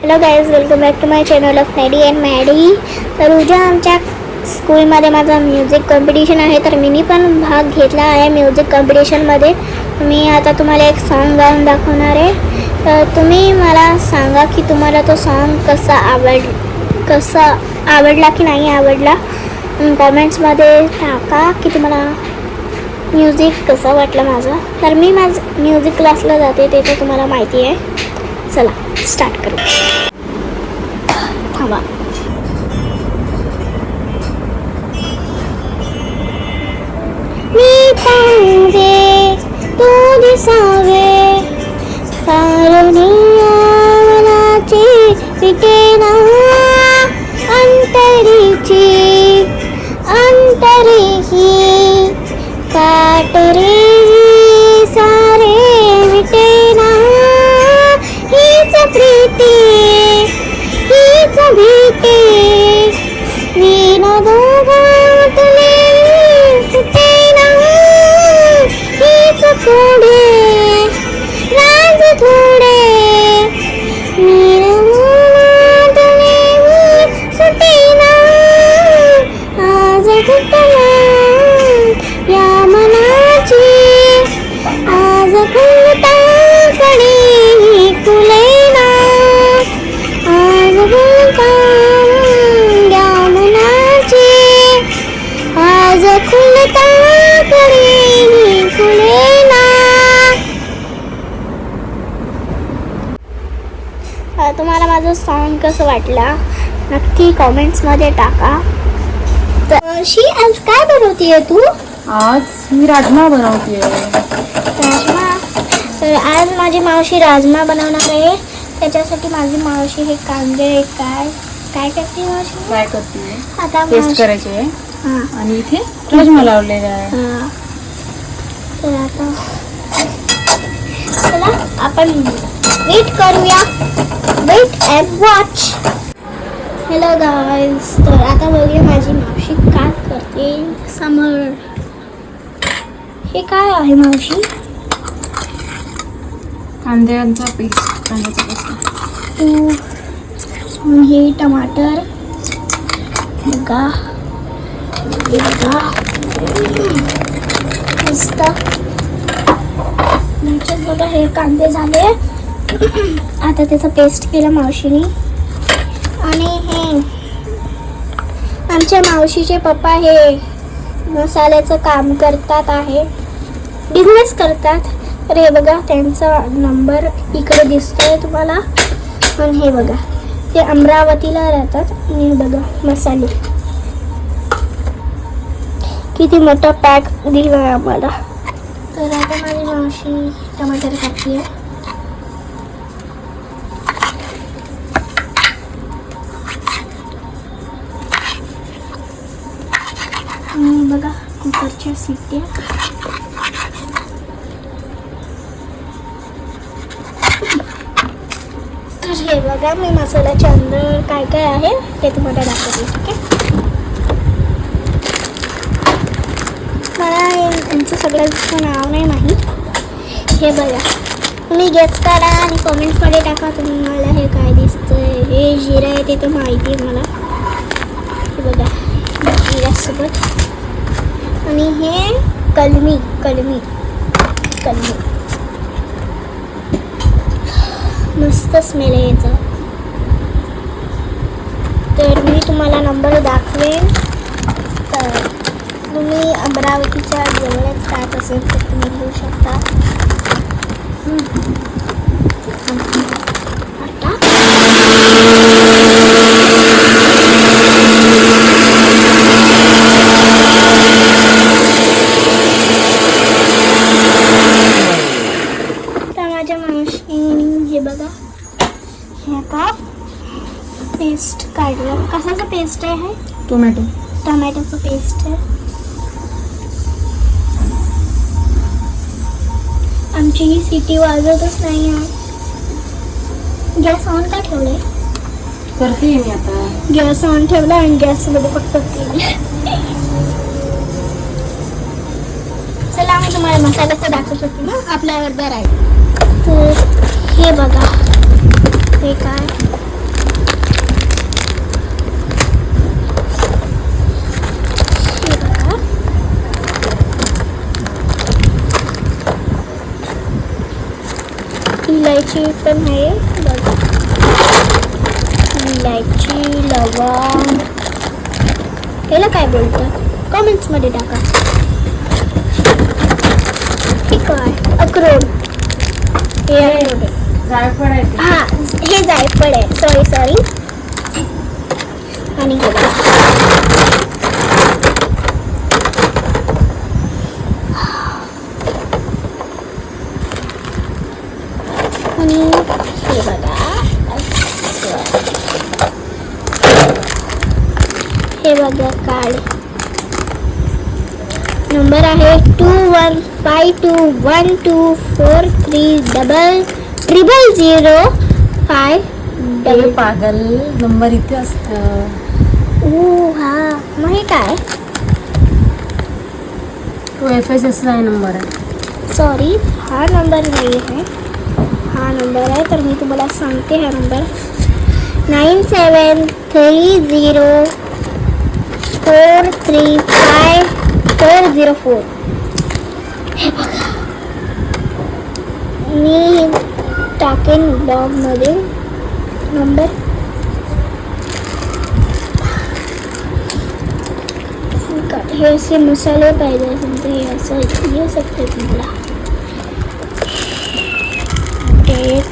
Hello guys welcome back to my channel of Maddy and Maddy तर उद्या आमच्या स्कूलमध्ये माझा म्युझिक कॉम्पिटिशन आहे तर मीनी पण भाग घेतला आहे म्युझिक कॉम्पिटिशनमध्ये मी आता तुम्हाला एक सॉन्ग गाऊन दाखवणार आहे. तर तुम्ही मला सांगा की तुम्हाला तो सॉन्ग कसा आवड कसा आवडला की नाही आवडला? कॉमेंट्समध्ये टाका की तुम्हाला म्युझिक कसं वाटलं माझं? तर मी माझं म्युझिक क्लासला जाते ते तर तुम्हाला माहिती आहे. चला स्टार्ट करू. थांबा. मी पाहिजे तू दिसावे. कारुणिया मनाची विटेना अंतरीची Daddy. नक्की कॉमेंट्समध्ये टाका. तर शी आज काय बनवतीये तू? आज मी राजमा बनवते राजमा? तर आज माझी मावशी राजमा बनवणार आहे. त्याच्यासाठी माझी मावशी हे कांदे काय? काय करते मावशी? फ्राय करते? आता पेस्ट मावशी- करायची. आहे हां. आणि इथे राजमा लावलेला आहे. हां. तर आता चला आपण वेट करूया. Wait and watch hello guys तर आता बघूया माझी मावशी काय करते. समर. हे काय आहे मावशी? कांद्यांचा पेस्ट कांद्याचा पेस्ट तू हे टमाटर बघा बघा मस्त बघा हे कांदे झाले. आता त्याचं पेस्ट केलं मावशीने. आणि हे आमच्या मावशीचे पप्पा हे मसाल्याचं काम करतात आहे. बिझनेस करतात. अरे बघा त्यांचा नंबर इकडे दिसतोय तुम्हाला. पण हे बघा ते अमरावतीला राहतात. आणि बघा मसाले. किती मोठा पॅक दिला आहे आम्हाला. तर आता माझी मावशी टमाटर कापली बघा कुकरच्या सिट्ट्या तर हे बघा मी मसाल्याच्या अंदर काय काय आहे ते तुम्हाला दाखवते ठीक आहे? मला यांचं सगळ्यांचं नाव नाही माहीत. हे बघा तुम्ही गेस करा आणि कमेंट्समध्ये टाका तुम्ही मला हे काय दिसतंय. हे जिरा आहे ते तर माहिती आहे मला. हे बघा जिऱ्यासोबत. आणि हे कलमी कलमी कलमी. मस्त स्मेल आहे याचा. तर मी तुम्हाला नंबर दाखवेन. तर तुम्ही अमरावतीच्या जवळच राहत असेल तर तुम्ही घेऊ शकता. पेस्ट काढलं कशाचं पेस्ट आहे हे? टोमॅटो टमॅटोचं पेस्ट आहे आमची ही सिटी वाजतच नाही आहे गॅस ऑन का ठेवले। करते मी आता। गॅस ऑन ठेवला आणि गॅसमध्ये फक्त तेल चला मी मला मसाल्याचं दाखवत होती ना आपल्या ऑर्डर आहे तर हे बघा। हे काय इलायची पण आहे इलायची लवंग याला काय बोलतात? कमेंट्समध्ये टाका. हे काय? अक्रोड. हे आहे. जायफळ आहे. हा हे जायफळ आहे. सॉरी सॉरी आणि हे आणि हे बघा हे बघा काळ नंबर आहे two one five two one two four three double triple zero five double पागल नंबर इथे असतं. ओ हा मग हे काय तो F S S I number आहे सॉरी हा नंबर नाही आहे. नंबर आहे तर मी तुम्हाला सांगते हा number. Nine seven three zero four three five four zero four. हे मी टाकेन ब्लॉगमध्ये नंबर. हे असे मसाले पाहिजे तर हे असं येऊ शकते तुम्हाला. डेट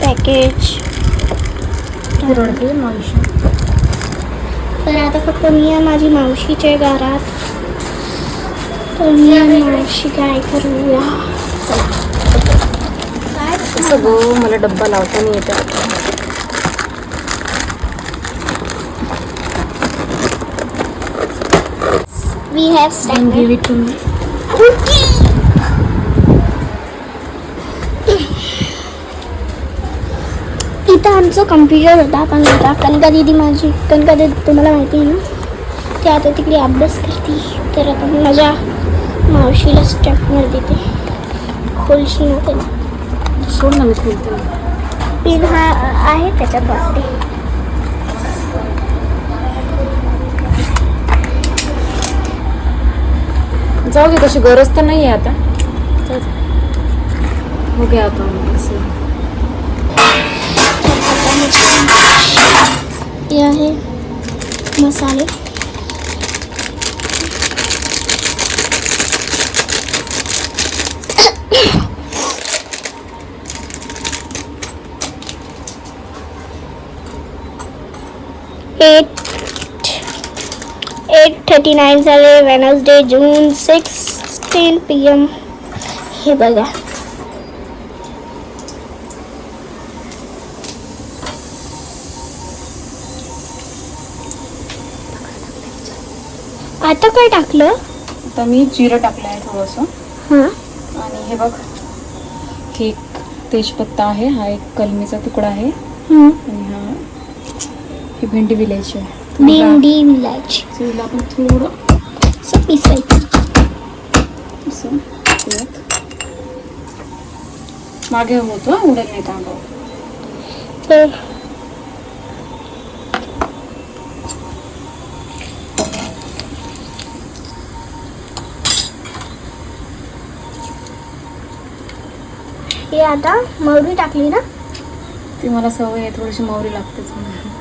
पॅकेज मावशी तर आता फक्त मी आणि माझी मावशीच्या घरात तर मी मावशी काय करूया गो मला डब्बा लावता नाही येते आता. We have Then give it to me. इथं आमचं कम्प्युटर होता. पण आता कनका दिदी माझी कनका दिदी तुम्हाला माहिती आहे ना? ती आता तिकडे अभ्यास करते. तर आता माझ्या मावशीला स्टॅपवर देते. खोलशी ना त्याला. सोड ना मी खोलते. पिन हा आहे त्याच्यात वाटते जाऊ दे तशी गरज तर नाही आहे आता हो गया आता असं हे मसाले। एट एट थर्टी नाइन झाले Wednesday, June sixteen P M हे। बघा आता काय टाकलं? आता मी जिरं टाकलं आहे थोडंसं. हां. आणि हे बघ हे एक तेजपत्ता आहे हा एक कलमीचा तुकडा आहे. आणि हा ही भेंडी विलायची आहे. भेंडी आपण थोडं असं पिसायचं. असं टाकूयात. मागे होतो उडत नाही तांदूळ तर हे आता मौरी टाकली ना? ती मला सवय आहे थोडीशी मोहरी लागतेच.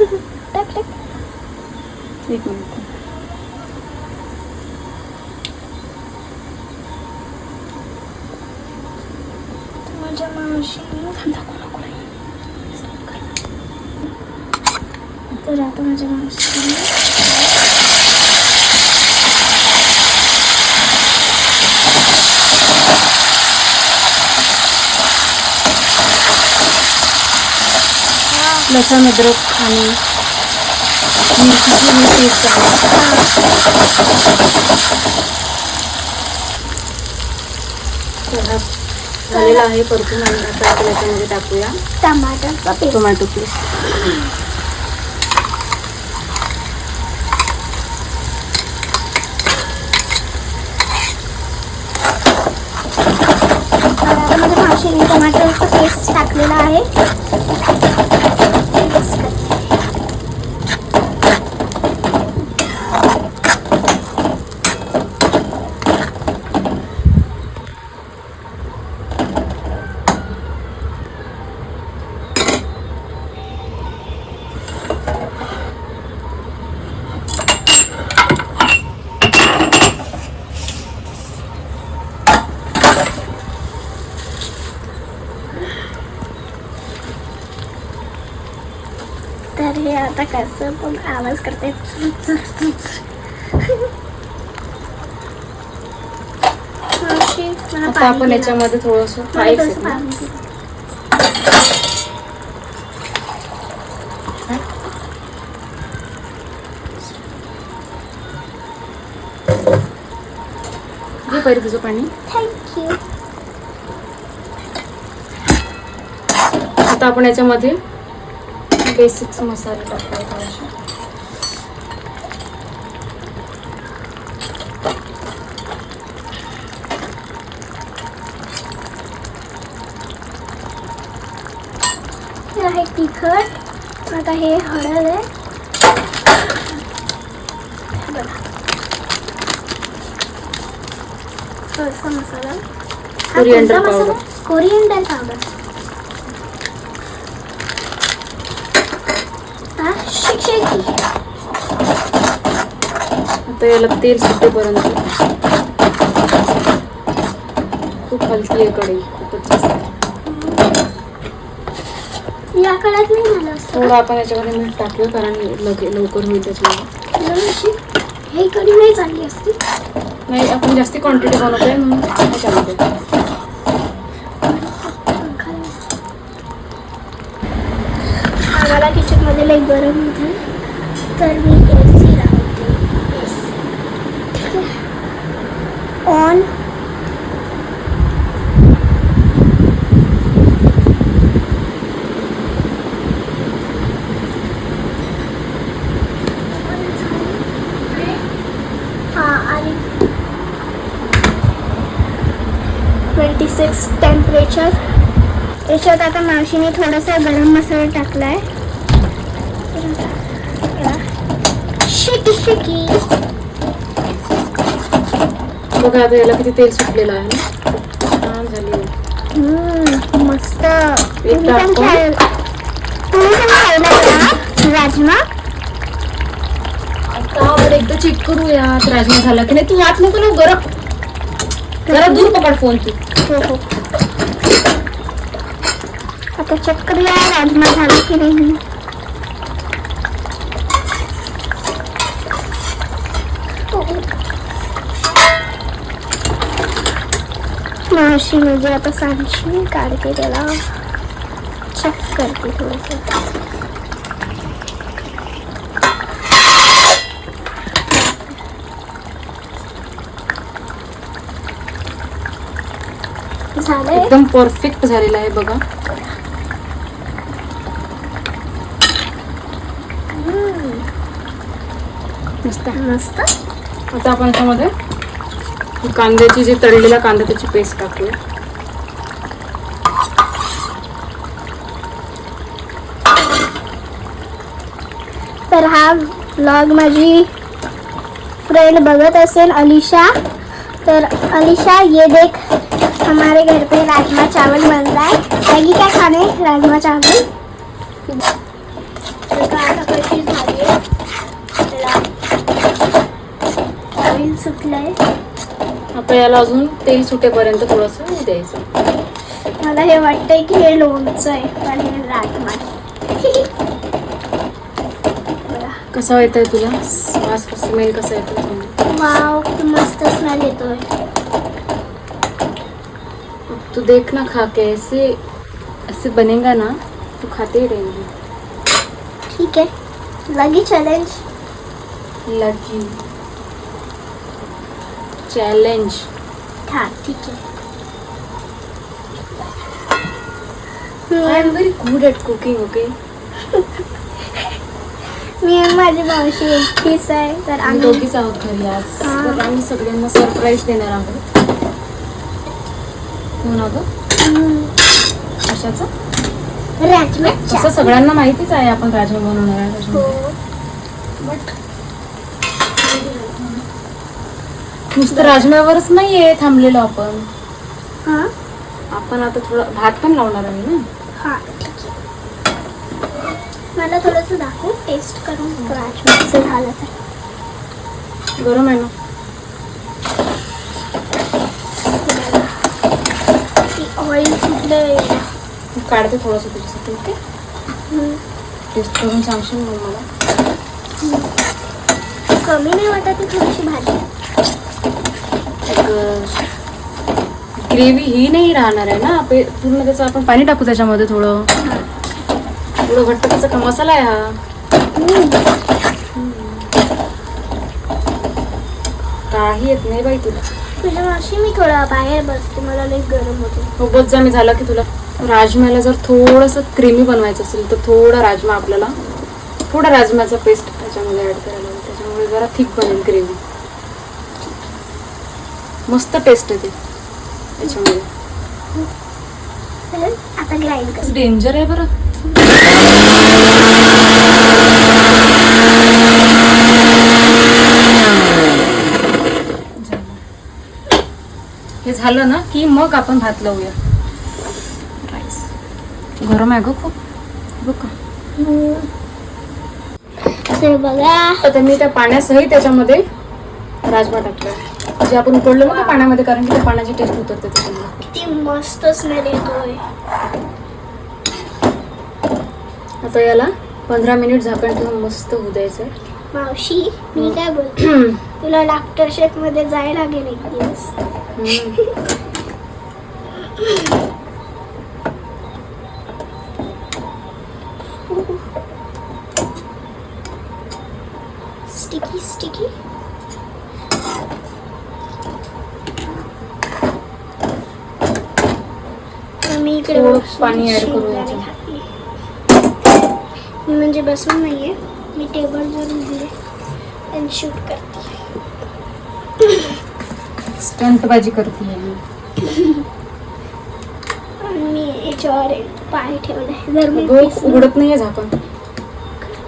टाक टाक. एक मिनिट. माझ्या मावशी तर आता माझ्या मावशी लसूण अद्रक आणि मिरची झालेला आहे परतून टाकूया. टमाटर टोमॅटो पेस्ट. टमाटरचा पेस्ट टाकलेला आहे. कसं पण आवाज करते आता पाणी आपण. याच्यामध्ये थोडस पहिले तुझं पाणी. थँक्यू आता आपण याच्यामध्ये बेसिक्स मसाले टाकूया थोडेसे. हे आहे तिखट आता हे हळद आहे बघा. थोडासा मसाला. कोरिएंडर पावडर आता याला तेल सुटेपर्यंत खूप हलकी आहे कढई खूपच जास्त. या काळात नाही असतं. थोडं आपण याच्यामध्ये मीठ टाकूया कारण लगे लवकर होईल त्याच्यामध्ये. हे कधी नाही चालली असती. नाही आपण जास्ती क्वांटिटी बनवतोय म्हणून त्याच्यामध्ये गरम होते तर मी ए सी लावते. ठीक आहे ऑन हां आणि ट्वेंटी सिक्स टेम्परेचर याच्यात आता मावशीने थोडासा गरम मसाला टाकला आहे शिकी शिकी. बघा आता याला किती तेल सुटलेलं आहे ना. छान झाली. मस्त. तुम्ही पण खायला राजमा. आता एकदा चेक करूया राजमा झाला की नाही. तू वाट नको ना गरम. जरा दूर पकड फोन तू. हो हो. आता चेक करूया राजमा झाला की नाही हो. मावशी म्हणजे आता सांगशी काढते त्याला. चेक करते थोडंसं. एकदम परफेक्ट झालेला आहे बघा. मस्त. मस्त. आता आपण त्यामध्ये कांद्याची जी तळलेला कांदा त्याची पेस्ट टाकूया. तर हा ब्लॉग माझी फ्रेंड बघत असेल अलिशा. तर अलिशा ये देख हमारे घर पे राजमा चावल बन रहा है. आएगी क्या खाने? राजमा चावल. तर काय आहे? आता याला अजून तेल सुटेपर्यंत थोडंसं हे द्यायचं. मला हे वाटतंय की हे लोणचं आहे आणि हे राजमा आहे. बघा. कसा येत आहे तुला वास स्मेल कसा येतो. वाव मस्त स्मेल येतोय. तू देख ना खा के ऐसे ऐसे बनेगा ना तू खाते ही रहेंगे. ठीक आहे. लगी चॅलेंज लगी. चॅलेंज हा ठीक आहे. I am very good at cooking okay मी आणि माझी मावशी एकटीच आहे तर आम्ही आम्ही दोघीच आहोत घरी आज. हा. तर आम्ही सगळ्यांना सरप्राईज देणार आहोत. हो ना गं? हम्म. कशाचं? राजमा तसं सगळ्यांना माहितीच आहे आपण राजमा बनवणार आहे हो. बट नुसतं राजम्यावरच नाहीये थांबलेलो आपण. हा? आपण आता थोडं भात पण लावणार आहे ना? हा ठीक आहे. मला थोडंसं दाखव टेस्ट करून राजमाचं झालं तर. गरम आहे ना ऑइल सुटलं काढते थोडंसं तुझ्यासाठी ओके? टेस्ट करून सांगशील मग मला. कमी नाही वाटत ती थोडीशी भाजी. ग्रेव्ही ही नाही राहणार आहे ना? पे- पूर्ण त्याचं आपण पाणी टाकू त्याच्यामध्ये थोडं. थोडं घट्ट त्याचा का मसाला आहे हा? काही येत नाही बाई तुला. तुझ्या मावशी मी थोडा बाहेर बसते. मला लई गरम होते. हो बस जा मी झालं की तुला. राजम्याला जर थोडंसं क्रीमी बनवायचं असेल तर थोडा राजमा आपल्याला थोडा राजम्याचा पेस्ट त्याच्यामध्ये ऍड करायला त्याच्यामुळे जरा थिक बनेल ग्रेव्ही मस्त टेस्ट येते त्याच्यामध्ये. चल, आता ग्राइंड कर. डेंजर आहे बरं. हे झालं ना की मग आपण भात लावूया. राईस गरम आहे ग खूप. बघ का. बघा. आता मी त्या पाण्यासही त्याच्यामध्ये राजमा टाकतोय. जे आपण उकडलं ना पाण्यामध्ये कारण की त्या पाण्याची टेस्ट उतरते किती मस्त स्मेल येतोय आता याला पंधरा मिनिट झाकण ठेवून मस्त होऊ द्यायचं मावशी मी काय बोलते? तुला लाफ्टर शेफमध्ये जायला लागेल एक दिवस. पाणी add करू याच्यात. मी म्हणजे बसून नाहीये. मी टेबल उभी आहे आणि शूट करते. स्टंट बाजी करते मी. याच्यावर पाय ठेवलाय. जर मी उघडत नाहीये झाकण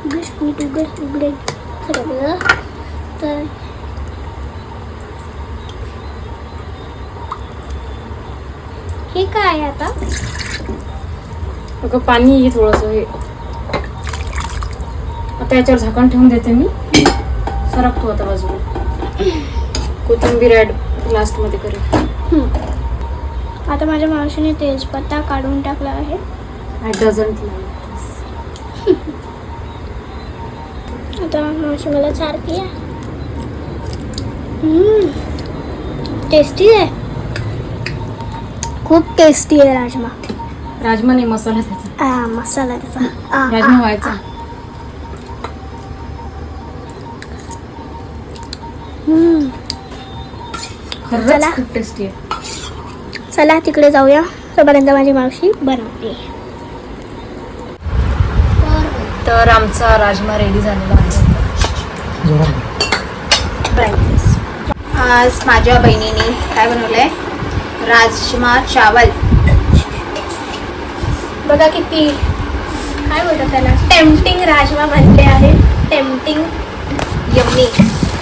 उघड मी उघड उघडेल खरं तर हे काय आहे आता? अगं पाणी आहे थोडस हे. आता याच्यावर झाकण ठेवून देते मी. सरकतो आता बाजूला. कोथिंबीर ऍड लास्टमध्ये करेल आता माझ्या मावशीने तेजपत्ता काढून टाकला आहे. आय डझंट आता मावशी मला चारती आहे. टेस्टी आहे. खूप टेस्टी आहे राजमा. राजमा नाही मसाला त्याचा. मसाला त्याचा. आ, आ, राजमा व्हायचा. हम्म. खरंच चला. खूप टेस्टी आहे. चला तिकडे जाऊया. तोपर्यंत माझी मावशी बनवते. तर आमचा राजमा रेडी झालेला आहे. आज माझ्या बहिणीने काय बनवलंय? राजमा चावल. बघा किती काय बोलतात त्याला? टेम्पटिंग राजमा बनले आहे. Tempting yummy.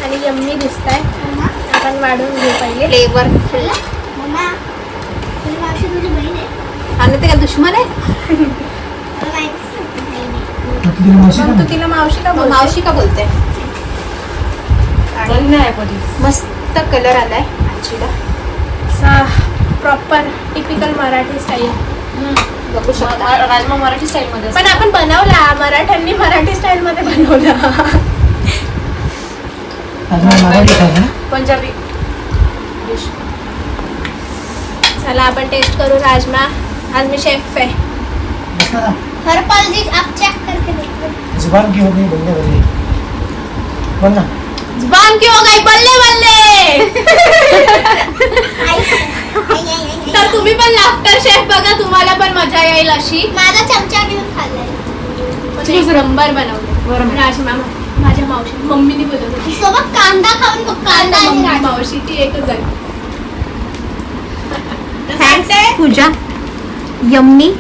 आणि यम्मी दिसत आहे आपण वाढून घेऊ पहिले. फ्लेवरफुल आणि ते काय दुश्मन आहे? तू तिला मावशी का बोलते? मावशी का बोलते? मस्त कलर आलाय आजीला. असा प्रॉपर टिपिकल मराठी स्टाईल बघू शकता. राजमा मराठी स्टाईल मध्ये पण आपण बनवला मराठ्यांनी मराठी स्टाईल मध्ये बनवला. पंजाबी डिश चला आपण टेस्ट करू राजमा. आज मी शेफ आहे. हरपाल जी आप चेक करके देखो जुबान की हो गई बल्ले बल्ले बनना जुबान की हो गई बल्ले बल्ले। तर तुम्ही पण लाफ्टर शेफ बघा तुम्हाला पण मजा येईल अशी. माझा चमचा घेऊन खाल्लाय. एक नंबर बनवले. बरं. राजमा माझ्या मावशी मम्मीने बोलत होती. सोबत कांदा खाऊन कांदा राजमा. मावशी ती एकच आहे thanks Pooja. Yummy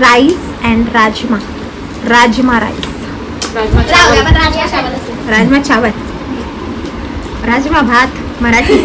rice and rajma. Rajma rice. Rajma chawal. Rajma chawal rajma